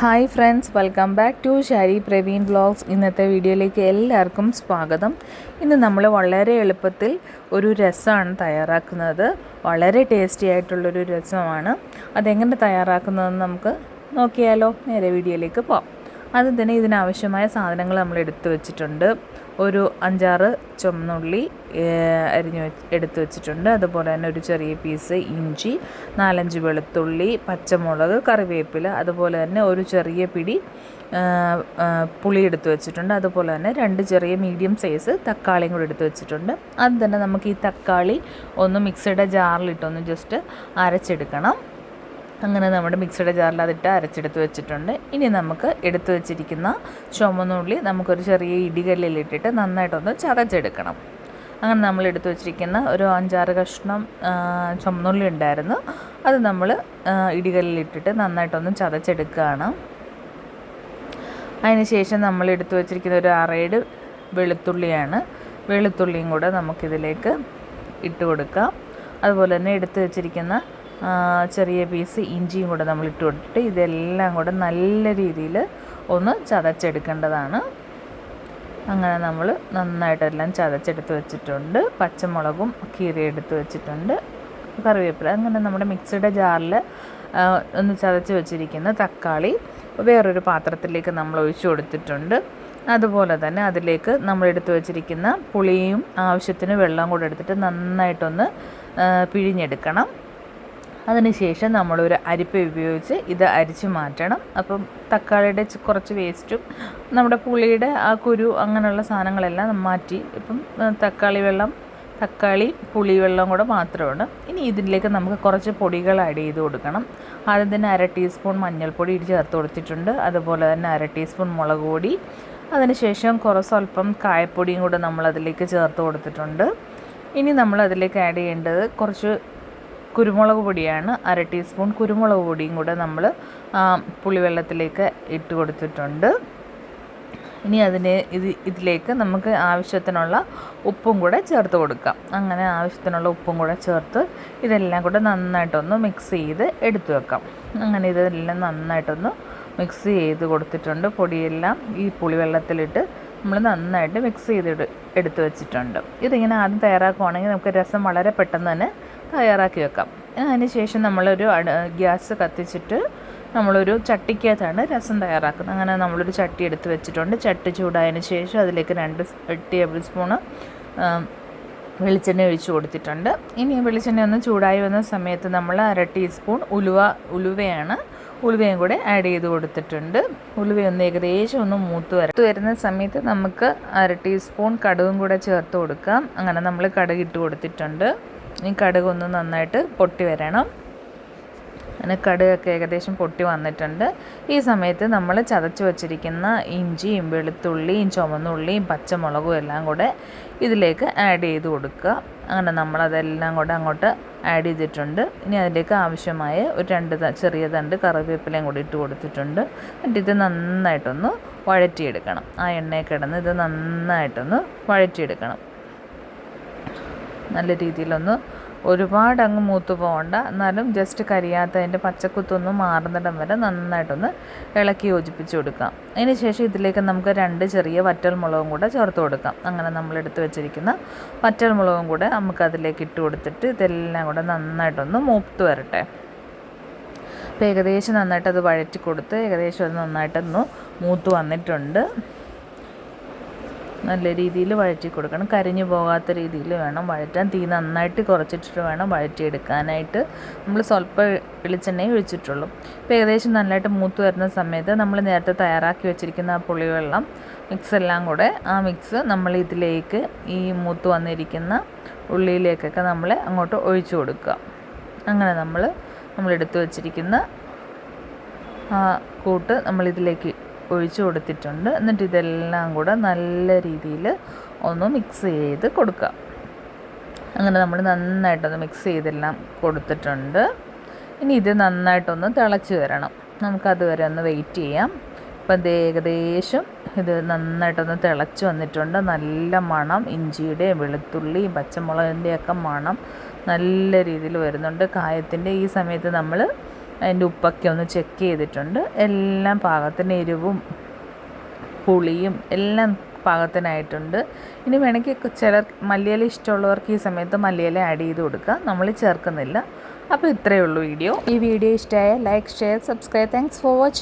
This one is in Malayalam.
Hi friends welcome back to Shari Praveen vlogs. ഇന്നത്തെ വീഡിയോയിലേക്ക് എല്ലാവർക്കും സ്വാഗതം. ഇന്ന് നമ്മൾ വളരെ എളുപ്പത്തിൽ ഒരു രസമാണ് തയ്യാറാക്കുന്നത്. വളരെ ടേസ്റ്റി ആയിട്ടുള്ളൊരു രസമാണ്. അതെങ്ങനെ തയ്യാറാക്കുന്നതെന്ന് നമുക്ക് നോക്കിയാലോ. നേരെ വീഡിയോയിലേക്ക് പോകാം ആദ്യം തന്നെ ഇതിനാവശ്യമായ സാധനങ്ങൾ നമ്മൾ എടുത്തു വെച്ചിട്ടുണ്ട്. ഒരു അഞ്ചാറ് ചുമന്നുള്ളി അരിഞ്ഞു വെച്ച് വെച്ചിട്ടുണ്ട്. അതുപോലെ തന്നെ ഒരു ചെറിയ പീസ് ഇഞ്ചി നാലഞ്ച് വെളുത്തുള്ളി പച്ചമുളക് കറിവേപ്പില അതുപോലെ തന്നെ ഒരു ചെറിയ പിടി പുളി എടുത്തു വെച്ചിട്ടുണ്ട്. അതുപോലെ തന്നെ രണ്ട് ചെറിയ മീഡിയം സൈസ് തക്കാളിയും കൂടി എടുത്തു വെച്ചിട്ടുണ്ട്. അത് തന്നെ നമുക്ക് ഈ തക്കാളി ഒന്ന് മിക്സിയുടെ ജാറിലിട്ടൊന്ന് ജസ്റ്റ് അരച്ചെടുക്കണം. അങ്ങനെ നമ്മുടെ മിക്സിയുടെ ജാറിൽ അതിട്ട് അരച്ചെടുത്ത് വെച്ചിട്ടുണ്ട്. ഇനി നമുക്ക് എടുത്തു വെച്ചിരിക്കുന്ന ചുമന്നുള്ളി നമുക്കൊരു ചെറിയ ഇടികല്ലിലിട്ടിട്ട് നന്നായിട്ടൊന്ന് ചതച്ചെടുക്കണം. അങ്ങനെ നമ്മൾ എടുത്തു വെച്ചിരിക്കുന്ന ഒരു അഞ്ചാറ് കഷ്ണം ചുമന്നുള്ളി ഉണ്ടായിരുന്നു. അത് നമ്മൾ ഇടികല്ലിലിട്ടിട്ട് നന്നായിട്ടൊന്ന് ചതച്ചെടുക്കുകയാണ്. അതിന് ശേഷം നമ്മൾ എടുത്തു വെച്ചിരിക്കുന്ന ഒരു അറേഡ് വെളുത്തുള്ളിയാണ്. വെളുത്തുള്ളിയും കൂടെ നമുക്കിതിലേക്ക് ഇട്ട് കൊടുക്കാം. അതുപോലെ തന്നെ എടുത്തു വച്ചിരിക്കുന്ന ചെറിയ പീസ് ഇഞ്ചിയും കൂടെ നമ്മൾ ഇട്ട് കൊടുത്തിട്ട് ഇതെല്ലാം കൂടെ നല്ല രീതിയിൽ ഒന്ന് ചതച്ചെടുക്കേണ്ടതാണ്. അങ്ങനെ നമ്മൾ നന്നായിട്ടെല്ലാം ചതച്ചെടുത്ത് വെച്ചിട്ടുണ്ട്. പച്ചമുളകും കീറി എടുത്ത് വെച്ചിട്ടുണ്ട്. കറിവേപ്പില അങ്ങനെ നമ്മുടെ മിക്സിയുടെ ജാറിൽ ഒന്ന് ചതച്ച് വെച്ചിരിക്കുന്ന തക്കാളി വേറൊരു പാത്രത്തിലേക്ക് നമ്മൾ ഒഴിച്ചു കൊടുത്തിട്ടുണ്ട്. അതുപോലെ തന്നെ അതിലേക്ക് നമ്മൾ എടുത്തു വെച്ചിരിക്കുന്ന പുളിയും ആവശ്യത്തിന് വെള്ളം കൂടെ എടുത്തിട്ട് നന്നായിട്ടൊന്ന് പിഴിഞ്ഞെടുക്കണം. അതിനുശേഷം നമ്മളൊരു അരിപ്പ ഉപയോഗിച്ച് ഇത് അരിച്ച് മാറ്റണം. അപ്പം തക്കാളിയുടെ കുറച്ച് വേസ്റ്റും നമ്മുടെ പുളിയുടെ ആ കുരു അങ്ങനെയുള്ള സാധനങ്ങളെല്ലാം മാറ്റി ഇപ്പം തക്കാളി വെള്ളം തക്കാളി പുളി വെള്ളം കൂടെ മാത്രമാണ്. ഇനി ഇതിലേക്ക് നമുക്ക് കുറച്ച് പൊടികൾ ആഡ് ചെയ്ത് കൊടുക്കണം. ആദ്യം തന്നെ അര ടീസ്പൂൺ മഞ്ഞൾപ്പൊടി ഇടിച്ച് ചേർത്ത് കൊടുത്തിട്ടുണ്ട്. അതുപോലെ തന്നെ അര ടീസ്പൂൺ മുളക് പൊടി. അതിനുശേഷം കുറച്ച് സ്വല്പം കായപ്പൊടിയും കൂടെ നമ്മൾ അതിലേക്ക് ചേർത്ത് കൊടുത്തിട്ടുണ്ട്. ഇനി നമ്മൾ അതിലേക്ക് ആഡ് ചെയ്യേണ്ടത് കുറച്ച് കുരുമുളക് പൊടിയാണ് അര ടീസ്പൂൺ കുരുമുളക് പൊടിയും കൂടെ നമ്മൾ പുളിവെള്ളത്തിലേക്ക് ഇട്ട് കൊടുത്തിട്ടുണ്ട്. ഇനി അതിന് ഇത് ഇതിലേക്ക് നമുക്ക് ആവശ്യത്തിനുള്ള ഉപ്പും കൂടെ ചേർത്ത് കൊടുക്കാം. അങ്ങനെ ആവശ്യത്തിനുള്ള ഉപ്പും കൂടെ ചേർത്ത് ഇതെല്ലാം കൂടെ നന്നായിട്ടൊന്ന് മിക്സ് ചെയ്ത് എടുത്തു വെക്കാം. അങ്ങനെ ഇതെല്ലാം നന്നായിട്ടൊന്ന് മിക്സ് ചെയ്ത് കൊടുത്തിട്ടുണ്ട്. പൊടിയെല്ലാം ഈ പുളിവെള്ളത്തിലിട്ട് നമ്മൾ നന്നായിട്ട് മിക്സ് ചെയ്ത് എടുത്തു വെച്ചിട്ടുണ്ട്. ഇതിങ്ങനെ ആദ്യം തയ്യാറാക്കുവാണെങ്കിൽ നമുക്ക് രസം വളരെ പെട്ടെന്ന് തന്നെ തയ്യാറാക്കി വെക്കാം. അതിന് ശേഷം നമ്മളൊരു ഗ്യാസ് കത്തിച്ചിട്ട് നമ്മളൊരു ചട്ടിക്കകത്താണ് രസം തയ്യാറാക്കുന്നത്. അങ്ങനെ നമ്മളൊരു ചട്ടി എടുത്ത് വെച്ചിട്ടുണ്ട്. ചട്ടി ചൂടായതിന് ശേഷം അതിലേക്ക് രണ്ട് ടേബിൾ സ്പൂണ് വെളിച്ചെണ്ണ ഒഴിച്ചു കൊടുത്തിട്ടുണ്ട്. ഇനി വെളിച്ചെണ്ണ ഒന്ന് ചൂടായി വന്ന സമയത്ത് നമ്മൾ അര ടീസ്പൂൺ ഉലുവ ഉലുവയാണ് ഉലുവയും കൂടെ ആഡ് ചെയ്ത് കൊടുത്തിട്ടുണ്ട്. ഉലുവയൊന്ന് ഏകദേശം ഒന്ന് മൂത്ത് വര മൂത്ത് വരുന്ന സമയത്ത് നമുക്ക് അര ടീസ്പൂൺ കടുകും കൂടെ ചേർത്ത് കൊടുക്കാം. അങ്ങനെ നമ്മൾ കടുക് ഇട്ട് കൊടുത്തിട്ടുണ്ട്. ഈ കടുക് ഒന്ന് നന്നായിട്ട് പൊട്ടി വരണം. അങ്ങനെ കടുകൊക്കെ ഏകദേശം പൊട്ടി വന്നിട്ടുണ്ട്. ഈ സമയത്ത് നമ്മൾ ചതച്ച് വച്ചിരിക്കുന്ന ഇഞ്ചിയും വെളുത്തുള്ളിയും ചുമന്നുള്ളിയും പച്ചമുളകും എല്ലാം കൂടെ ഇതിലേക്ക് ആഡ് ചെയ്ത് കൊടുക്കുക. അങ്ങനെ നമ്മൾ അതെല്ലാം കൂടെ അങ്ങോട്ട് ആഡ് ചെയ്തിട്ടുണ്ട്. ഇനി അതിലേക്ക് ആവശ്യമായ ഒരു രണ്ട് ചെറിയ തണ്ട് കറിവേപ്പിലയും കൂടി ഇട്ട് കൊടുത്തിട്ടുണ്ട്. എന്നിട്ട് ഇത് നന്നായിട്ടൊന്ന് വഴറ്റിയെടുക്കണം. ആ എണ്ണയിൽ കിടന്ന് ഇത് നന്നായിട്ടൊന്ന് വഴറ്റിയെടുക്കണം. നല്ല രീതിയിലൊന്ന് ഒരുപാട് അങ്ങ് മൂത്ത് പോകണ്ട എന്നാലും ജസ്റ്റ് കരിയാത്തതിന്റെ പച്ചക്കുത്തൊന്ന് മാറുന്നിടം വരെ നന്നായിട്ടൊന്ന് ഇളക്കി യോജിപ്പിച്ച് കൊടുക്കാം. അതിന് ശേഷം ഇതിലേക്ക് നമുക്ക് രണ്ട് ചെറിയ വറ്റൽ മുളകും കൂടെ ചേർത്ത് കൊടുക്കാം. അങ്ങനെ നമ്മൾ എടുത്ത് വെച്ചിരിക്കുന്ന വറ്റൽ മുളകും കൂടെ നമുക്ക് അതിലേക്ക് ഇട്ട് കൊടുത്തിട്ട് ഇതെല്ലാം കൂടെ നന്നായിട്ടൊന്ന് മൂത്ത് വരട്ടെ. അപ്പോൾ ഏകദേശം നന്നായിട്ട് അത് വഴറ്റി കൊടുത്ത് ഏകദേശം അത് നന്നായിട്ടൊന്ന് മൂത്ത് വന്നിട്ടുണ്ട്. നല്ല രീതിയിൽ വഴറ്റി കൊടുക്കണം. കരിഞ്ഞു പോകാത്ത രീതിയിൽ വേണം വഴറ്റാൻ. തീ നന്നായിട്ട് കുറച്ചിട്ടിട്ട് വേണം വഴറ്റിയെടുക്കാനായിട്ട്. നമ്മൾ സ്വല്പം വെളിച്ചെണ്ണയെ ഒഴിച്ചിട്ടുള്ളൂ. ഇപ്പോൾ ഏകദേശം നല്ലതായിട്ട് മൂത്ത് വരുന്ന സമയത്ത് നമ്മൾ നേരത്തെ തയ്യാറാക്കി വെച്ചിരിക്കുന്ന ആ പുളിവെള്ളം മിക്സ് എല്ലാം കൂടെ ആ മിക്സ് നമ്മൾ ഇതിലേക്ക് ഈ മൂത്ത് വന്നിരിക്കുന്ന ഉള്ളിയിലേക്കൊക്കെ നമ്മൾ അങ്ങോട്ട് ഒഴിച്ചു കൊടുക്കുക. അങ്ങനെ നമ്മൾ എടുത്തു വച്ചിരിക്കുന്ന ആ കൂട്ട് നമ്മളിതിലേക്ക് ഒഴിച്ചു കൊടുത്തിട്ടുണ്ട്. എന്നിട്ട് ഇതെല്ലാം കൂടെ നല്ല രീതിയിൽ ഒന്ന് മിക്സ് ചെയ്ത് കൊടുക്കുക അങ്ങനെ നമ്മൾ നന്നായിട്ടൊന്ന് മിക്സ് ചെയ്തെല്ലാം കൊടുത്തിട്ടുണ്ട്. ഇനി ഇത് നന്നായിട്ടൊന്ന് തിളച്ച് വരണം. നമുക്കതുവരെ ഒന്ന് വെയിറ്റ് ചെയ്യാം. ഇത് ഏകദേശം ഇത് നന്നായിട്ടൊന്ന് തിളച്ച് വന്നിട്ടുണ്ട്. നല്ല മണം ഇഞ്ചിയുടെയും വെളുത്തുള്ളിയും പച്ചമുളകിന്റെയൊക്കെ മണം നല്ല രീതിയിൽ വരുന്നുണ്ട്. കായത്തിന്റെ ഈ സമയത്ത് നമ്മൾ അതിന്റെ ഉപ്പൊക്കെ ഒന്ന് ചെക്ക് ചെയ്തിട്ടുണ്ട്. എല്ലാം പാകത്തിന് എരിവും പുളിയും എല്ലാം പാകത്തിനായിട്ടുണ്ട്. ഇനി വേണമെങ്കിൽ ചിലർ മല്ലിയില ഇഷ്ടമുള്ളവർക്ക് ഈ സമയത്ത് മല്ലിയില ആഡ് ചെയ്ത് കൊടുക്കുക നമ്മൾ ചേർക്കുന്നില്ല. അപ്പോൾ ഇത്രയേ ഉള്ളൂ വീഡിയോ ഈ വീഡിയോ ഇഷ്ടമായ like share subscribe thanks for watching